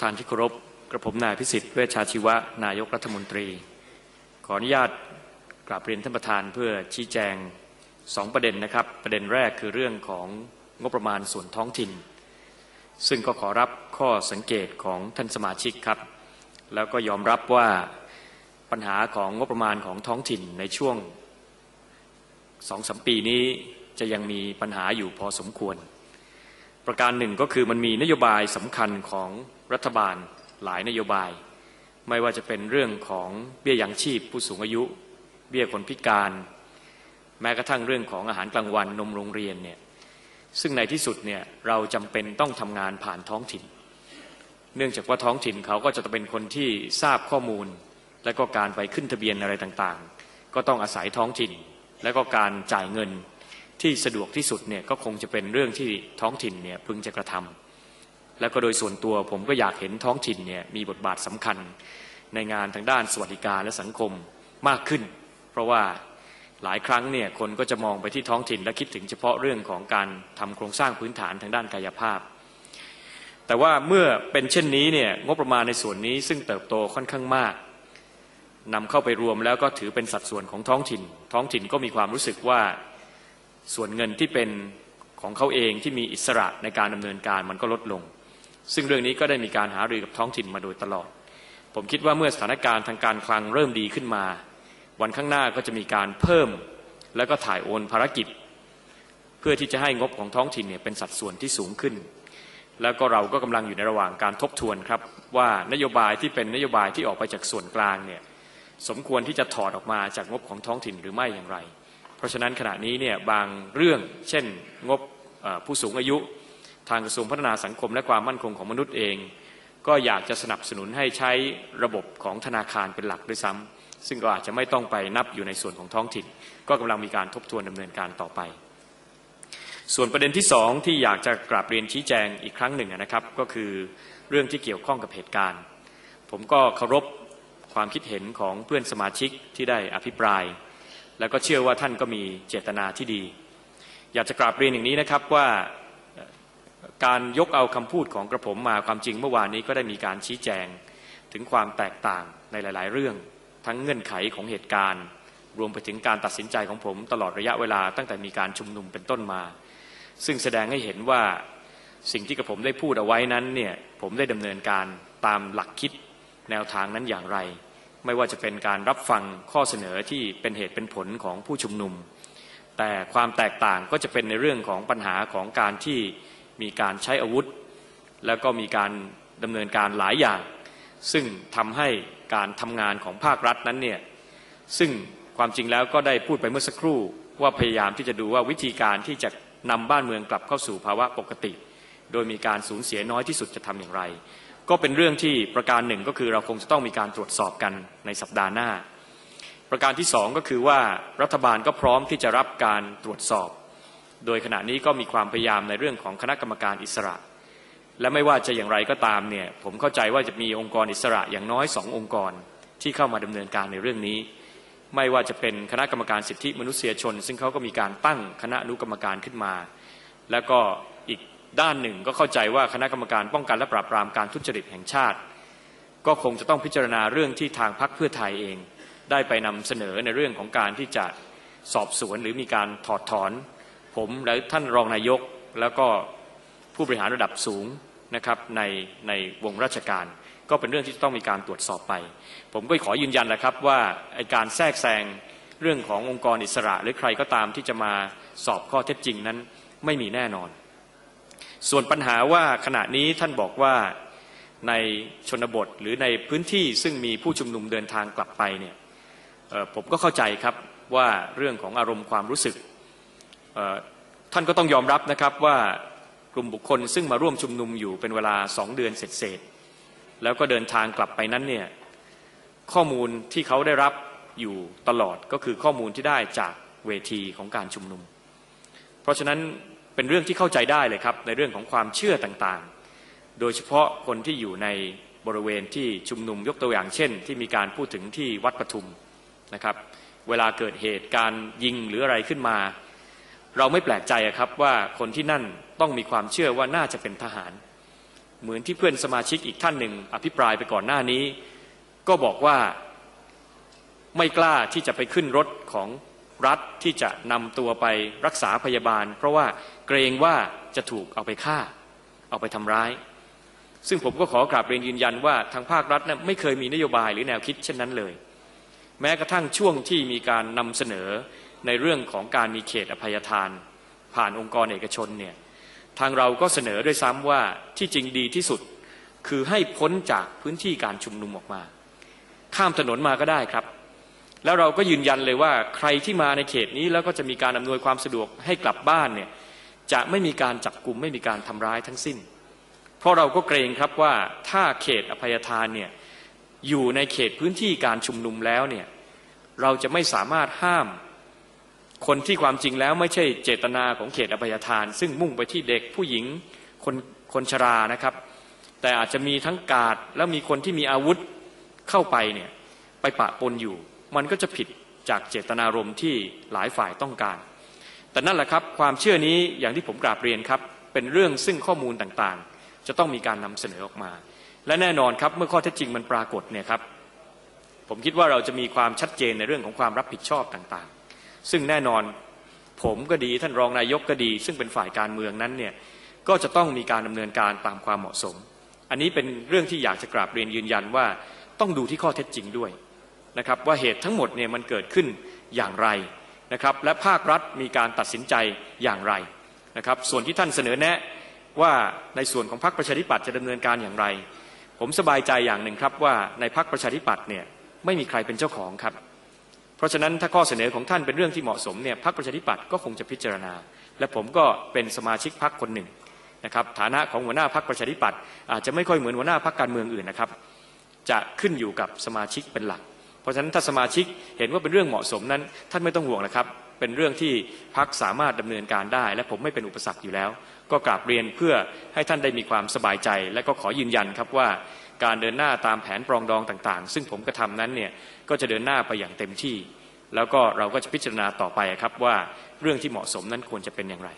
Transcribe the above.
ประธานที่เคารพกระผมนายพิสิทธิ์เวชชาชีวะ นายกรัฐมนตรี ขออนุญาตกราบเรียนท่านประธานเพื่อชี้แจงสองประเด็นนะครับ ประเด็นแรกคือเรื่องของงบประมาณส่วนท้องถิ่น ซึ่งก็ขอรับข้อสังเกตของท่านสมาชิกครับ แล้วก็ยอมรับว่าปัญหาของงบประมาณของท้องถิ่นในช่วงสองสมปีนี้จะยังมีปัญหาอยู่พอสมควร ประการหนึ่งก็คือมันมีนโยบายสำคัญของรัฐบาลหลายนโยบาย ไม่ว่าจะเป็นเรื่องของเบี้ยยังชีพผู้สูงอายุ เบี้ยคนพิการ แม้กระทั่งเรื่องของอาหารกลางวันนมโรงเรียนเนี่ยซึ่งในที่สุดเนี่ยเราจำเป็นต้องทำงานผ่านท้องถิ่น เนื่องจากว่าท้องถิ่นเขาก็จะเป็นคนที่ทราบข้อมูล และก็การไปขึ้นทะเบียนอะไรต่างๆ ก็ต้องอาศัยท้องถิ่น และก็การจ่ายเงิน ที่สะดวกที่สุดเนี่ยก็คงจะเป็นเรื่องที่ท้องถิ่นเนี่ยพึงจะกระทำแล้วก็โดยส่วนตัวผมก็อยากเห็นท้องถิ่นเนี่ยมีบทบาทสำคัญในงานทางด้านสวัสดิการและสังคมมากขึ้น เพราะว่าหลายครั้งเนี่ยคนก็จะมองไปที่ท้องถิ่นและคิดถึงเฉพาะเรื่องของการทำโครงสร้างพื้นฐานทางด้านกายภาพ แต่ว่าเมื่อเป็นเช่นนี้เนี่ยงบประมาณในส่วนนี้ซึ่งเติบโตค่อนข้างมากนำเข้าไปรวมแล้วก็ถือเป็นสัดส่วนของท้องถิ่น ท้องถิ่นก็มีความรู้สึกว่า ส่วนเงินที่เป็นของเขาเองที่มีอิสระในการดำเนินการมันก็ลดลง ซึ่งเรื่องนี้ก็ได้มีการหารือกับท้องถิ่นมาโดยตลอด ผมคิดว่าเมื่อสถานการณ์ทางการคลังเริ่มดีขึ้นมา วันข้างหน้าก็จะมีการเพิ่ม แล้วก็ถ่ายโอนภารกิจ เพื่อที่จะให้งบของท้องถิ่นเนี่ยเป็นสัดส่วนที่สูงขึ้น แล้วก็เราก็กำลังอยู่ในระหว่างการทบทวนครับว่านโยบายที่เป็นนโยบายที่ออกไปจากส่วนกลางเนี่ยสมควรที่จะถอดออกมาจากงบของท้องถิ่นหรือไม่อย่างไร เพราะฉะนั้นขณะนี้เนี่ยบางเรื่องเช่นงบผู้สูงอายุ ทางกระทรวงพัฒนาสังคมและความมั่นคงของมนุษย์เอง ก็อยากจะสนับสนุนให้ใช้ระบบของธนาคารเป็นหลักด้วยซ้ำซึ่งก็อาจจะไม่ต้องไปนับอยู่ในส่วนของท้องถิ่น ก็กำลังมีการทบทวนดำเนินการต่อไป ส่วนประเด็นที่สองที่อยากจะกราบเรียนชี้แจงอีกครั้งหนึ่งนะครับ ก็คือเรื่องที่เกี่ยวข้องกับเหตุการณ์ ผมก็เคารพความคิดเห็นของเพื่อนสมาชิกที่ได้อภิปราย แล้วก็เชื่อว่าท่านก็มีเจตนาที่ดี อยากจะกราบเรียนอย่างนี้นะครับว่าการยกเอาคำพูดของกระผมมาความจริงเมื่อวานนี้ก็ได้มีการชี้แจงถึงความแตกต่างในหลาย ๆ เรื่อง ทั้งเงื่อนไขของเหตุการณ์ รวมไปถึงการตัดสินใจของผมตลอดระยะเวลาตั้งแต่มีการชุมนุมเป็นต้นมา ซึ่งแสดงให้เห็นว่าสิ่งที่กระผมได้พูดเอาไว้นั้นเนี่ยผมได้ดำเนินการตามหลักคิดแนวทางนั้นอย่างไร ไม่ว่าจะเป็นการรับฟังข้อเสนอที่เป็นเหตุเป็นผลของผู้ชุมนุม แต่ความแตกต่างก็จะเป็นในเรื่องของปัญหาของการที่มีการใช้อาวุธ แล้วก็มีการดำเนินการหลายอย่าง ซึ่งทำให้การทำงานของภาครัฐนั้นเนี่ยซึ่งความจริงแล้วก็ได้พูดไปเมื่อสักครู่ว่าพยายามที่จะดูว่าวิธีการที่จะนำบ้านเมืองกลับเข้าสู่ภาวะปกติ โดยมีการสูญเสียน้อยที่สุดจะทำอย่างไร ก็เป็นเรื่องที่ประการหนึ่งก็คือเราคงจะต้องมีการตรวจสอบกันในสัปดาห์หน้า ประการที่สองก็คือว่ารัฐบาลก็พร้อมที่จะรับการตรวจสอบ โดยขณะนี้ก็มีความพยายามในเรื่องของคณะกรรมการอิสระ และไม่ว่าจะอย่างไรก็ตามเนี่ยผมเข้าใจว่าจะมีองค์กรอิสระอย่างน้อยสององค์กรที่เข้ามาดำเนินการในเรื่องนี้ ไม่ว่าจะเป็นคณะกรรมการสิทธิมนุษยชน ซึ่งเขาก็มีการตั้งคณะอนุกรรมการขึ้นมา แล้วก็ ด้านหนึ่งก็เข้าใจว่าคณะกรรมการป้องกันและปราบปรามการทุจริตแห่งชาติ ก็คงจะต้องพิจารณาเรื่องที่ทางพรรคเพื่อไทยเอง ได้ไปนำเสนอในเรื่องของการที่จะสอบสวนหรือมีการถอดถอน ผมและท่านรองนายกแล้วก็ผู้บริหารระดับสูงนะครับในในวงราชการ ก็เป็นเรื่องที่ต้องมีการตรวจสอบไป ผมก็ขอยืนยันแหละครับว่าการแทรกแซงเรื่องขององค์กรอิสระ หรือใครก็ตามที่จะมาสอบข้อเท็จจริงนั้นไม่มีแน่นอน ส่วนปัญหาว่าขณะนี้ท่านบอกว่าในชนบทหรือในพื้นที่ซึ่งมีผู้ชุมนุมเดินทางกลับไปเนี่ยผมก็เข้าใจครับว่าเรื่องของอารมณ์ความรู้สึก ท่านก็ต้องยอมรับนะครับว่ากลุ่มบุคคลซึ่งมาร่วมชุมนุมอยู่เป็นเวลาสองเดือนเสร็จๆแล้วก็เดินทางกลับไปนั้นเนี่ยข้อมูลที่เขาได้รับอยู่ตลอดก็คือข้อมูลที่ได้จากเวทีของการชุมนุม เพราะฉะนั้น เป็นเรื่องที่เข้าใจได้เลยครับ ในเรื่องของความเชื่อต่างๆ โดยเฉพาะคนที่อยู่ในบริเวณที่ชุมนุมยกตัวอย่างเช่น ที่มีการพูดถึงที่วัดปทุมนะครับ เวลาเกิดเหตุการยิงหรืออะไรขึ้นมา เราไม่แปลกใจครับว่าคนที่นั่นต้องมีความเชื่อว่าน่าจะเป็นทหารเพเหมือนที่เพื่อนสมาชิกอีกท่านหนึ่ง อภิปรายไปก่อนหน้านี้ ก็บอกว่าไม่กล้าที่จะไปขึ้นรถของ รัฐที่จะนำตัวไปรักษาพยาบาล เพราะว่าเกรงว่าจะถูกเอาไปฆ่า เอาไปทำร้าย ซึ่งผมก็ขอกราบเรียนยืนยันว่าทางภาครัฐนะไม่เคยมีนโยบายหรือแนวคิดเช่นนั้นเลย แม้กระทั่งช่วงที่มีการนำเสนอในเรื่องของการมีเขตอภัยทาน ผ่านองค์กรเอกชนเนี่ยทางเราก็เสนอด้วยซ้ำว่าที่จริงดีที่สุดคือให้พ้นจากพื้นที่การชุมนุมออกมา ข้ามถนนมาก็ได้ครับ แล้วเราก็ยืนยันเลยว่าใครที่มาในเขตนี้แล้วก็จะมีการอำนวยความสะดวกให้กลับบ้านเนี่ยจะไม่มีการจับกลุ่มไม่มีการทำร้ายทั้งสิ้น เพราะเราก็เกรงครับว่าถ้าเขตอภัยทานเนี่ยอยู่ในเขตพื้นที่การชุมนุมแล้วเนี่ยเราจะไม่สามารถห้ามคนที่ความจริงแล้วไม่ใช่เจตนาของเขตอภัยทาน ซึ่งมุ่งไปที่เด็กผู้หญิงคนคนชรานะครับ แต่อาจจะมีทั้งกาดแล้วมีคนที่มีอาวุธเข้าไปเนี่ยไปปะปนอยู่ มันก็จะผิดจากเจตนารมณ์ที่หลายฝ่ายต้องการ แต่นั่นแหละครับความเชื่อนี้อย่างที่ผมกราบเรียนครับเป็นเรื่องซึ่งข้อมูลต่างๆ จะต้องมีการนำเสนอออกมา และแน่นอนครับเมื่อข้อเท็จจริงมันปรากฏเนี่ยครับผมคิดว่าเราจะมีความชัดเจนในเรื่องของความรับผิดชอบต่างๆ ซึ่งแน่นอนผมก็ดีท่านรองนายกก็ดี ซึ่งเป็นฝ่ายการเมืองนั้นเนี่ยก็จะต้องมีการดำเนินการตามความเหมาะสม อันนี้เป็นเรื่องที่อยากจะกราบเรียนยืนยันว่าต้องดูที่ข้อเท็จจริงด้วย นะครับว่าเหตุทั้งหมดเนี่ยมันเกิดขึ้นอย่างไรนะครับและภาครัฐมีการตัดสินใจอย่างไรนะครับส่วนที่ท่านเสนอแนะว่าในส่วนของพรรคประชาธิปัตย์จะดำเนินการอย่างไร ผมสบายใจอย่างหนึ่งครับว่าในพรรคประชาธิปัตย์เนี่ยไม่มีใครเป็นเจ้าของครับ เพราะฉะนั้นถ้าข้อเสนอของท่านเป็นเรื่องที่เหมาะสมเนี่ยพรรคประชาธิปัตย์ก็คงจะพิจารณา และผมก็เป็นสมาชิกพรรคคนหนึ่งนะครับฐานะของหัวหน้าพรรคประชาธิปัตย์อาจจะไม่ค่อยเหมือนหัวหน้าพรรคการเมืองอื่นนะครับจะขึ้นอยู่กับสมาชิกเป็นหลัก เพราะฉะนั้นถ้าสมาชิกเห็นว่าเป็นเรื่องเหมาะสมนั้น ท่านไม่ต้องห่วงนะครับ เป็นเรื่องที่พักสามารถดำเนินการได้ และผมไม่เป็นอุปสรรคอยู่แล้ว ก็กราบเรียนเพื่อให้ท่านได้มีความสบายใจ และก็ขอยืนยันครับว่าการเดินหน้าตามแผนปรองดองต่างๆ ซึ่งผมกระทำนั้นเนี่ยก็จะเดินหน้าไปอย่างเต็มที่ แล้วก็เราก็จะพิจารณาต่อไปครับว่าเรื่องที่เหมาะสมนั้นควรจะเป็นอย่างไร